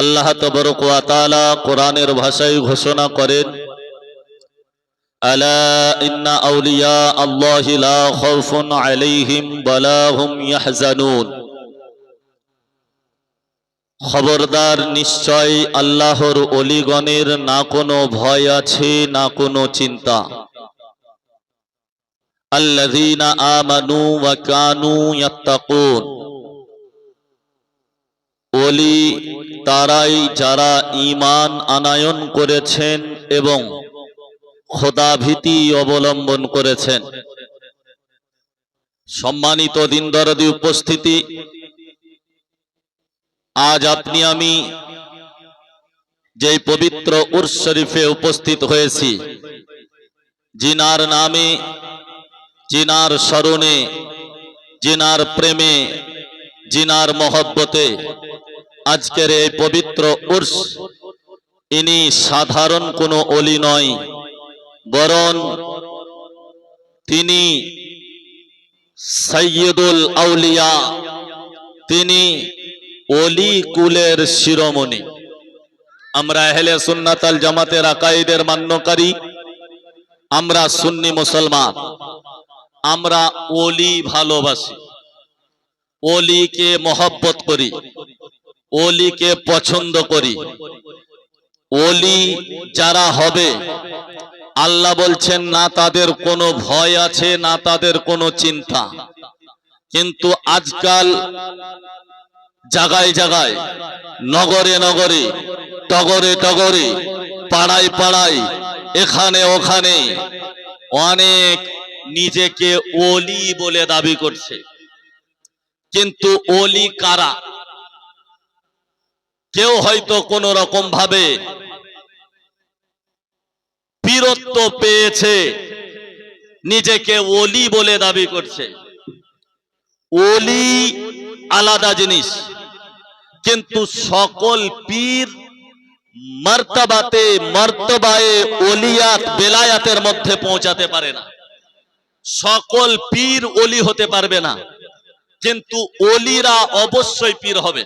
আল্লাহ তবরক ওয়া তাআলা কোরআনের ভাষায় ঘোষণা করেন, আলা ইন্না আউলিয়া আল্লাহি আলাইহিম খবরদার নিশ্চয় আল্লাহর অলিগণের না কোনো ভয় আছে, না কোনো চিন্তা। আল্লাযীনা আমানু ওয়া কানু ইয়াত্তাকুন। ওলি তারাই যারা ইমান আনায়ন করেছেন এবং খোদাভীতি অবলম্বন করেছেন। সম্মানিত দিনদরদি উপস্থিতি, আজ আপনি আমি যেই পবিত্র উর্স শরীফে উপস্থিত হয়েছি, জিনার নামে, জিনার স্মরণে, জিনার প্রেমে, জিনার মহব্বতে আজকের এই পবিত্র উর্স, ইনি সাধারণ কোনো অলি নয়, বরং তিনি সৈয়দুল আউলিয়া, তিনি অলি কুলের শিরোমণি। আমরা এহলে সুন্নাতাল জামাতের আকাইদের মান্যকারী, আমরা সুন্নি মুসলমান, আমরা অলি ভালোবাসি, অলিকে মহব্বত করি। অলিকে পছন্দ করি। অলি যারা হবে, আল্লাহ বলছেন, না তাদের কোনো ভয় আছে, না তাদের কোনো চিন্তা। কিন্তু আজকাল জাগায় জাগায়, নগরে নগরে, টগরে টগরে, পাড়ায় পাড়ায়, এখানে ওখানে অনেক নিজেকে অলি বলে দাবি করছে। কিন্তু অলি কারা? কেউ হয়তো কোন রকম ভাবে বীরত্ব পেয়েছে, নিজেকে ওলি বলে দাবি করছে। ওলি আলাদা জিনিস, কিন্তু সকল পীর মর্তবাতে, মর্তবায়ে, ওলিয়াত, বেলায়াতের মধ্যে পৌঁছাতে পারে না। সকল পীর ওলি হতে পারবে না, কিন্তু ওলিরা অবশ্যই পীর হবে।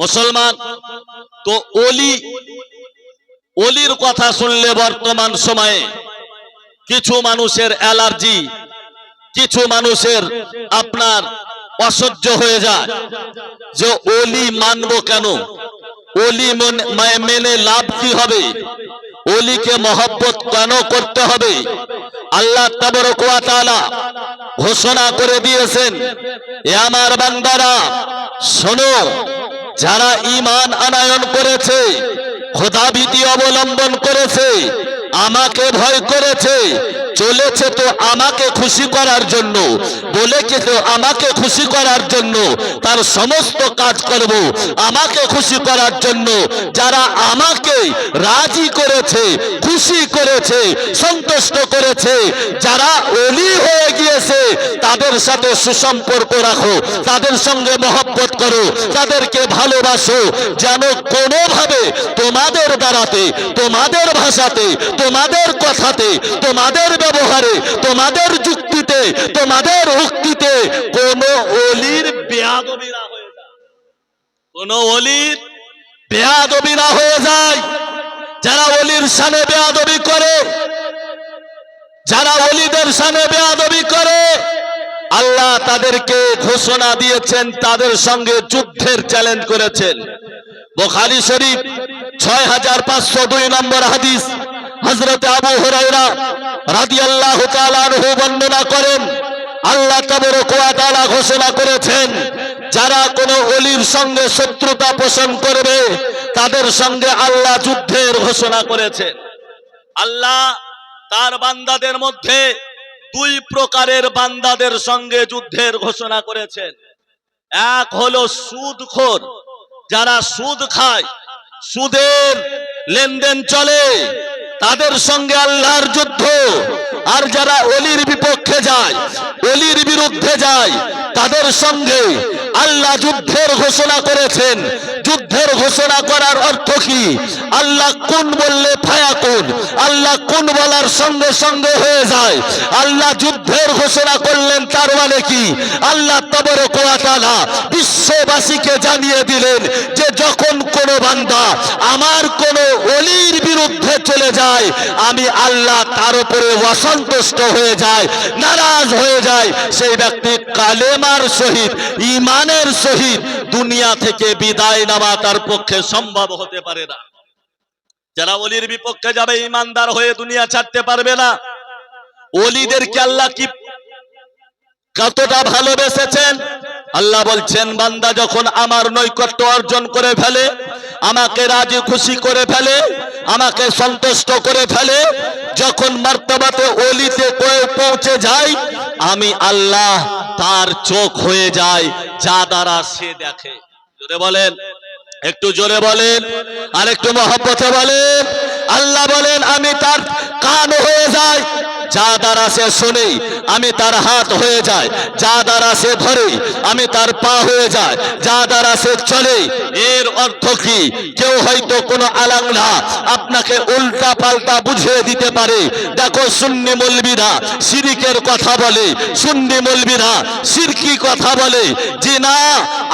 মুসলমান? তো অলি অলির কথা শুনলে বর্তমান সময়ে কিছু মানুষের অ্যালার্জি, কিছু মানুষের আপনার অসহ্য হয়ে যায়। যে অলি মানবো কেন? অলি মন- লাভ কি হবে? অলিকে মহব্বত কেন করতে হবে? আল্লাহ তাআলা ঘোষণা করে দিয়েছেন, এ আমার বান্দারা, শোনো যারা ইমান আনায়ন করেছে খোদাবিধি অবলম্বন করেছে আমাকে ভয় করেছে, চলেছে তো আমাকে খুশি করার জন্য, বলেছে তো আমাকে খুশি করার জন্য, তার সমস্ত কাজ করব, আমাকে খুশি করার জন্য, যারা আমাকে রাজি করেছে, খুশি করেছে, সন্তুষ্ট করেছে, যারা অলি হয়ে গিয়েছে, তাদের সাথে সুসম্পর্ক রাখো, তাদের সঙ্গে মহব্বত করো, তাদেরকে ভালোবাসো, যেন কোনোভাবে তোমাদের দ্বারাতে, তোমাদের ভাষাতে তোমাদের কথাতে, তোমাদের ব্যবহারে, তোমাদের যুক্তিতে, তোমাদের উক্তিতে কোন অলির বেয়াদবি না হয়ে যায়। কোন অলির বেয়াদবি না হয়ে যায়। যারা অলির সানে বেয়াদবি করে, যারা অলিদের সানে বেয়াদবি করে, আল্লাহ তাদেরকে ঘোষণা দিয়েছেন, তাদের সঙ্গে যুদ্ধের চ্যালেঞ্জ করেছেন। বোখারি শরীফ ছয় হাজার পাঁচশো দুই নম্বর হাদিস। হজরত আবু হুরাইরা রাদিয়াল্লাহু তাআলা আনহু বর্ণনা করেন, আল্লাহ তাআলা ঘোষণা করেছেন, যারা কোনো অলির সঙ্গে শত্রুতা পোষণ করবে, তাদের সঙ্গে আল্লাহ যুদ্ধের ঘোষণা করেছেন আল্লাহ তার বান্দাদের মধ্যে দুই প্রকারের বান্দাদের সঙ্গে যুদ্ধের ঘোষণা করেছেন। এক হলো সুদখোর, যারা সুদ খায় সুদের লেনদেন চলে, তাদের সঙ্গে আল্লাহর যুদ্ধ। আর যারা অলির বিপক্ষে যায়, অলির বিরুদ্ধে যায় তাদের সঙ্গে আল্লাহ যুদ্ধের ঘোষণা করেছেন। যুদ্ধের ঘোষণা করার অর্থ কি? আল্লাহ কোন বললে ফায়া কোন? আল্লাহ কোন বলার সঙ্গে সঙ্গে হয়ে যায়? আল্লাহ যুদ্ধের ঘোষণা করলেন তার মানে কি? আল্লাহ তবর কোয়াতালা বিশ্ববাসীকে জানিয়ে দিলেন যে যখন কোনো বান্দা আমার কোন অলির বিরুদ্ধে চলে যায়, আমি আল্লাহ তার উপরে অসন্তুষ্ট হয়ে যায়, নারাজ হয়ে যায়। সেই ব্যক্তি কালেমার সহিত ইমানের সহিত দুনিয়া থেকে বিদায় নেওয়া তার পক্ষে সম্ভব হতে পারে না। যারা অলির বিপক্ষে যাবে ইমানদার হয়ে দুনিয়া ছাড়তে পারবে না। অলিদেরকে আল্লাহ কি কতটা ভালোবেসেছেন? আল্লাহ বলছেন, বান্দা যখন আমার নৈকট্য অর্জন করে ফেলে, আমাকে রাজি খুশি করে ফেলে, আমাকে সন্তুষ্ট করে ফেলে যখন মার্তাবাতে অলিতে পৌঁছে যায় আমি আল্লাহ তার চোখ হয়ে যায় যা দ্বারা সে দেখে। বলেন, একটু জোরে বলেন আর একটু মহব্বতে বলেন। আল্লাহ বলেন, আমি তার কান হয়ে যাই যা দ্বারা সে শুনে, আমি তার হাত হয়ে যায়। যা দ্বারা সে ধরে, আমি তার পা হয়ে যায়। যা দ্বারা সে চলে, এর অর্থ কি? কেউ হয়তো কোনো আলাংলা আপনাকে উল্টা পাল্টা বুঝিয়ে দিতে পারে। দেখো সুন্নি মলবিরা সিরিকের কথা বলে। সুন্নি মলবিরা সিরকি কথা বলে। যে না,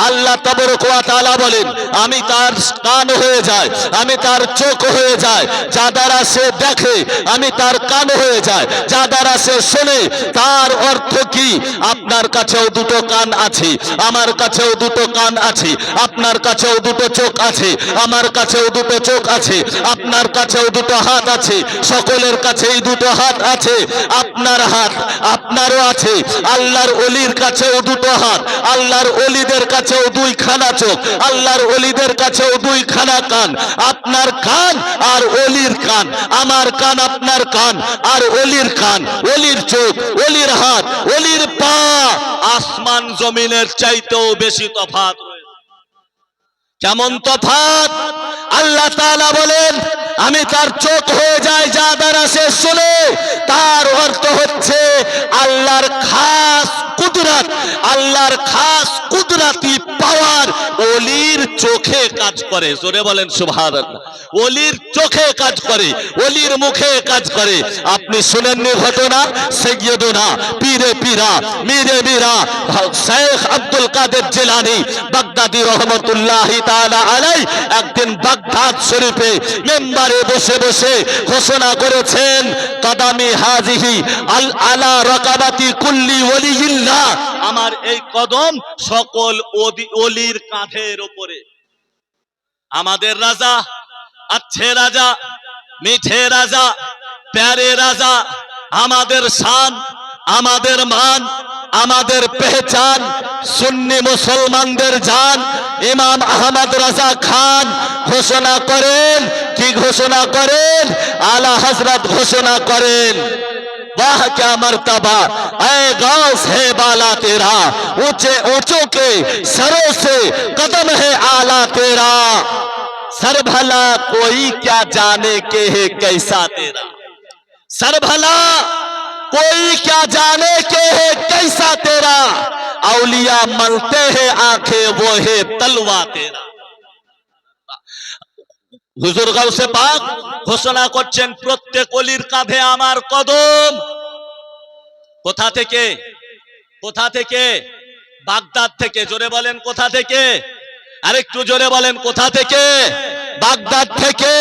আল্লাহ তবরক ওয়া তাআলা বলেন, আমি তার কান হয়ে যায়, আমি তার চোখ হয়ে যায়। যা দ্বারা সে দেখে, আমি তার কান হয়ে যায়। যা দ্বারা সে শোনে, তার অর্থ কি? আপনার কাছেও দুটো কান আছে, আমার কাছেও দুটো কান আছে, আপনার কাছেও দুটো চোখ আছে, আমার কাছেও দুটো চোখ আছে, আপনার কাছেও দুটো হাত আছে, সকলের কাছেই দুটো হাত আছে, আপনার হাত আপনারও আছে, আল্লাহর অলির কাছেও দুটো হাত, আল্লাহর অলিদের কাছেও দুই খানা চোখ, আল্লাহর অলিদের কাছেও দুই খানা কান, আপনার কান আর অলির কান, আমার কান আপনার কান, আর অলির কান অলির চোখ, অলির হাত, অলির পা। আসমান জমিনের চাইতেও বেশি তফাত কেমন তফাৎ আল্লাহ তাআলা বলেন, আমি তার চোখ হয়ে যায় যা দ্বারা শেষ শুনে। তার অর্থ হচ্ছে আল্লাহর খাস কুদরত। আল্লাহর খাস কুদরতি পাওয়ার অলির চোখে কাজ করে। জোরে বলেন, সুবহানাল্লাহ। অলির চোখে কাজ করে, অলির মুখে কাজ করে। আপনি শুনেননি ঘটনা? সৈয়দনা, পীরে পীরা, মীরে Meera, Sheikh Abdul Qadir Jilani, Baghdadi রহমতুল্লাহ তাআলা আলাই একদিন বাগদাদ শরীফে মেম্বারে বসে বসে ঘোষণা করেছেন কদামি আমার এই কদম সকল অলির কাঁধের উপরে। আমাদের রাজা আচ্ছে রাজা মিঠে রাজা প্যারে রাজা, আমাদের শান, আমাদের মান, আমাদের পেহচান, সুন্নি মুসলমানদের জান, ইমাম আহমদ রাজা খান ঘোষণা করেন কি ঘোষণা করেন আলা হজরত ঘোষণা করেন वाह क्या मर्तबा ऐ गौस है बाला तेरा ऊंचे ऊंचों के सरों से कदम है आला तेरा सर भला कोई क्या जाने के है कैसा तेरा सर भला कोई क्या जाने के है कैसा तेरा औलिया मलते हैं आंखें वो है तलवा तेरा হুজুর গাউসে পাক ঘোষণা করছেন, প্রত্যেক অলির কাঁধে আমার কদম। কোথা থেকে? কোথা থেকে? বাগদাদ থেকে। জোরে বলেন, কোথা থেকে? আরেকটু জোরে বলেন, কোথা থেকে? বাগদাদ থেকে।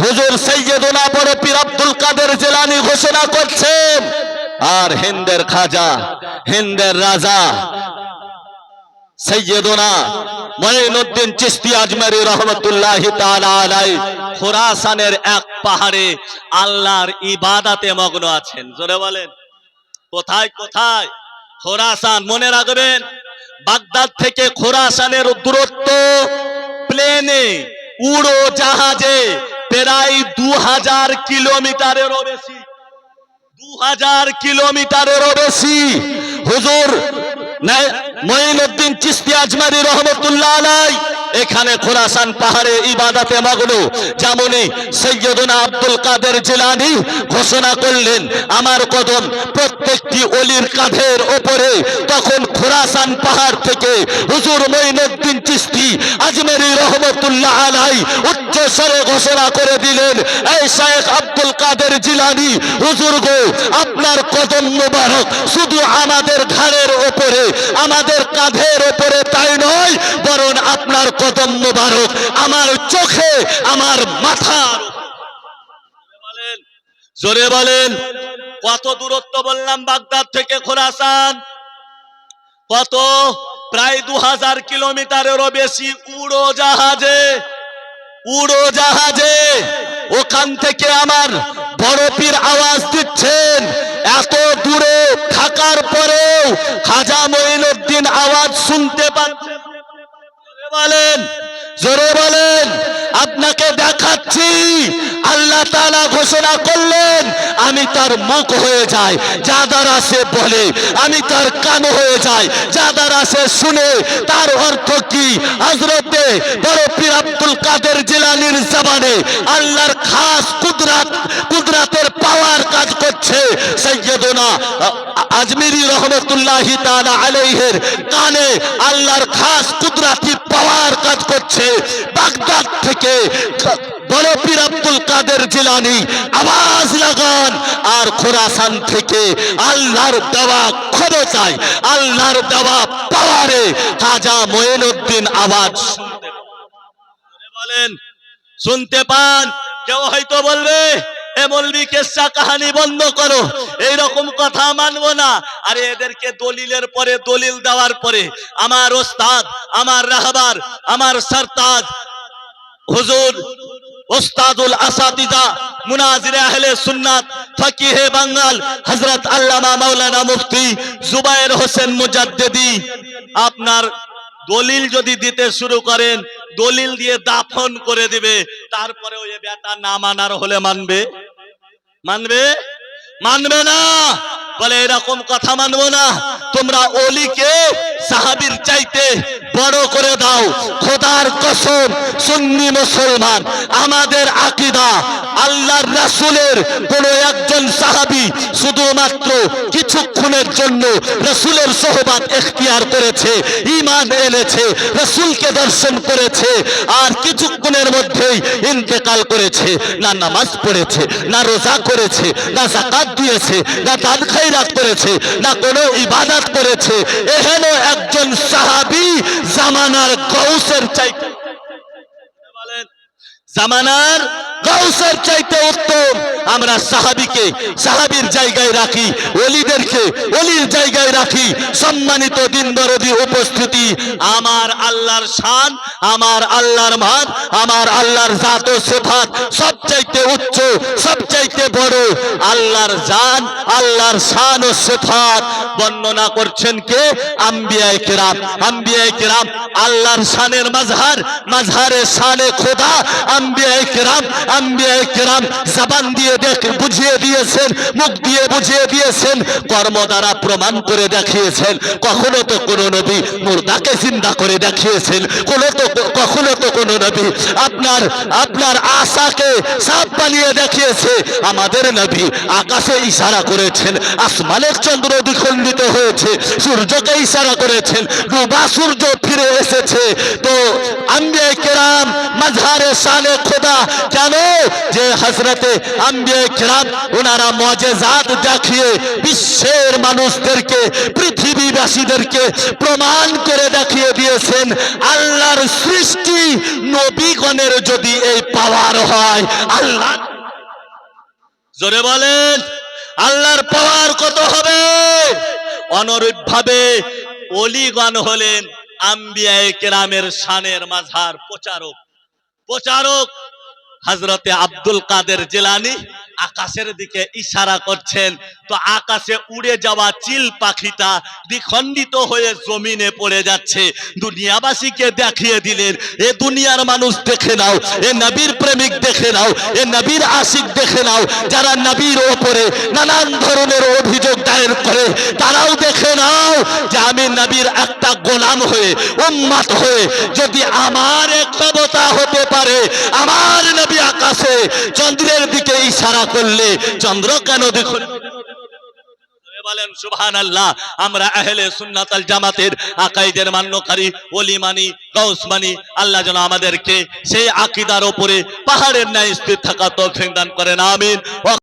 হুজুর সৈয়দুনা পরে পীর আব্দুল কাদের জেলানি ঘোষণা করছেন, আর হিন্দের খাজা, হিন্দের রাজা। সৈয়দনা মঈনুদ্দিন চিশতি আজমেরি রহমতুল্লাহ এক পাহাড়ে মগ্ন আছেন। বলেন। কোথায় কোথায়? বাগদাদ থেকে খোরাসানের দূরত্ব প্লেনে, উড়ো জাহাজে প্রায় দু হাজার কিলোমিটারেরও বেশি। দু হাজার কিলোমিটারেরও বেশি। হুজুর মঈনুদ্দিন চিস্তি আজমারি রহমতুল্লাহ আলাই, এখানে খোরাসান পাহাড়ে ইবাদাতে মগ্ন, যেমনই সৈয়দনা আব্দুল কাদের জিলানি ঘোষণা করলেন, আমার কদম প্রত্যেকটি অলির কাঁধের ওপরে, তখন খোরাসান পাহাড় থেকে হুজুর মঈনুদ্দিন চিস্তি আজমেরি রহমতুল্লাহ আলাই উচ্চ স্বরে ঘোষণা করে দিলেন, এই শেখ আব্দুল কাদের জিলানি, হুজুর গো, আপনার কদম মোবারক শুধু আমাদের ঘাড়ের ওপরে, আমাদের কাঁধের ওপরে তাই নয়, বরং আপনার কদম মোবারক আমার চোখে, আমার বলেন জোরে বলেন, কত দূরত্ব বললাম বাগদাদ থেকে খোরাসান? কত? প্রায় দু হাজার কিলোমিটারেরও বেশি উড়ো জাহাজে উড়ো জাহাজে। ওখান থেকে আমার বড় পীর আওয়াজ দিচ্ছেন। এত দূরে থাকার পরেও খাজা মঈনুদ্দিন আওয়াজ শুনতে পাচ্ছেন। বলেন, জোরে বলেন। আপনাকে দেখাচ্ছি। আল্লাহ তাআলা ঘোষণা করলেন, আমি তার মুখ হয়ে যাই, যা দ্বারা সে বলে, আমি তার কান হয়ে যাই, যা দ্বারা সে শুনে, তার অর্থ কি? হজরতে বড় পীর আব্দুল কাদের জিলানির জবানে আল্লাহর খাস কুদরাত, কুদরাতের পাওয়ার কাজ করছে। সৈয়দনা আজমিরি রহমতুল্লাহি তাআলা আলাইহির কানে আল্লাহর খাস কুদরাতি পাওয়ার কাজ করছে। বাগদাদ থেকে বড় পীর আব্দুল কাদের জিলানি আওয়াজ লাগান আর খোরাসান থেকে আল্লাহর দেওয়া ক্ষমতায় আল্লাহর দেওয়া পাওয়ারে খাজা মঈনুদ্দিন আওয়াজ। বলেন, শুনতে পান, কেউ হয়তো বলবে, এ মলবি কেসা কাহানি বন্ধ করো এই রকম কথা মানবো না। আরে এদেরকে দলিলের পরে, দলিল দেওয়ার পরে, আমার ওস্তাদ, আমার রাহবার, আমার সরতাজ হুজুর ওস্তাদুল আসাতিজা মুনাজিরে আহলে সুন্নাত, ফকিহে বাঙ্গাল, হযরত আল্লামা মাওলানা মুফতি জুবায়ের হোসেন মুজাদ্দেদি। আপনার দলিল যদি দিতে শুরু করেন, দলিল দিয়ে দাফন করে দিবে, তারপরে ওই বেটা না মানার হলে মানবে? মানবে? মানবে না! বলে এরকম কথা মানবো না। তোমরা অলিকে সাহাবির চাইতে বড় করে দাও। খোদার কসম, সুন্নি মুসলমান, আমাদের আকিদা আল্লাহর রাসূলের কোন একজন সাহাবী শুধুমাত্র কিছুক্ষণের জন্য রাসূলের সোহবাত এখতিয়ার করেছে ইমান এনেছে, রসুলকে দর্শন করেছে, আর কিছুক্ষণের মধ্যেই ইন্তেকাল করেছে। না নামাজ পড়েছে, না রোজা করেছে, না যাকাত দিয়েছে, না দান খৈরাত করেছে, না কোনো ইবাদাত করেছে। এহেন একজন সাহাবি জামানার চাইতে বলেন জামানার গৌসের চাইতে উত্তম। আমরা সাহাবিকে সাহাবির জায়গায় রাখি অলিদেরকে অলির জায়গায় রাখি। সম্মানিত উপস্থিতি, আমার আল্লাহর শান, আমার আল্লাহর মান, আমার আল্লাহর জাত ও সেফাত সবচাইতে উচ্চ, সবচাইতে বড়। আল্লাহর জান, আল্লাহর শান ও সেফাত বর্ণনা করছেন কে? আম্বিয়ায়ে কেরাম। আম্বিয়ায়ে কেরাম আল্লাহর শানের মাঝহার, মাঝহারে শানে খোদা। আম্বিয়ায়ে কেরাম আম্বিয়ায়ে কেরাম জবান দিয়ে দেখ, বুঝিয়ে দিয়েছেন, মুখ দিয়ে বুঝিয়ে দিয়েছেন, কর্ম দ্বারা প্রমাণ করে দেখিয়েছেন। কখনো তো নবী মুর্দাকে করে দেখিয়েছেন। কোনো তো, কখনো তো কোনো নবী আপনার আপনার আশাকে সাপ বানিয়ে দেখিয়েছে। আমাদের নবী আকাশে ইশারা করেছেন, আসমানের চন্দ্র দ্বিখণ্ডিত হয়েছে, সূর্যকে ইশারা করেছেন, ডুবা সূর্য ফিরে এসেছে। তো আম্বিয়া কেরাম, মাঝহারে শানে খোদা, কেন? যে হজরতে আম্বিয়া কেরাম ওনারা মজেজাত দেখিয়ে বিশ্বের মানুষদেরকে, পৃথিবীবাসীদেরকে প্রমাণ করে দেখিয়ে দিয়েছেন, আল্লাহর সৃষ্টি নবীগণের যদি এই পাওয়ার হয়, আল্লাহ। জোরে বলেন, আল্লাহর পাওয়ার কত হবে? অনুরূপ ভাবে অলিগণ হলেন আম্বিয়ায়ে কেরামের শানের মাঝার প্রচারক। প্রচারক হজরতে আব্দুল কাদের জেলানি আকাশের দিকে ইশারা করছেন। তো আকাশে উড়ে যাওয়া চিল পাখিটা দ্বিখণ্ডিত হয়ে জমিনে পড়ে যাচ্ছে। দুনিয়াবাসীকে দেখিয়ে দিলেন, এ দুনিয়ার মানুষ দেখে নাও, এ নবীর প্রেমিক দেখে নাও, এ নবীর আশিক দেখে নাও, যারা নবীর ওপরে নানান ধরনের অভিযোগ দায়ের করে, তারাও দেখে নাও যে আমি নবীর একটা গোলাম হয়ে, উম্মাত হয়ে, যদি আমার এক ক্ষমতা হতে পারে, আমার নবী আকাশে চন্দ্রের দিকে ইশারা করলে চন্দ্র কেন দেখুন আল্লাহ আমরা আহলে জামাতের আকাইদের মান্যকারী ওলি মানি গৌস মানি, আল্লাহ যেন আমাদেরকে সেই আকিদার ওপরে পাহাড়ের ন্যায় স্থির থাকা তো দান করেন, আমিন।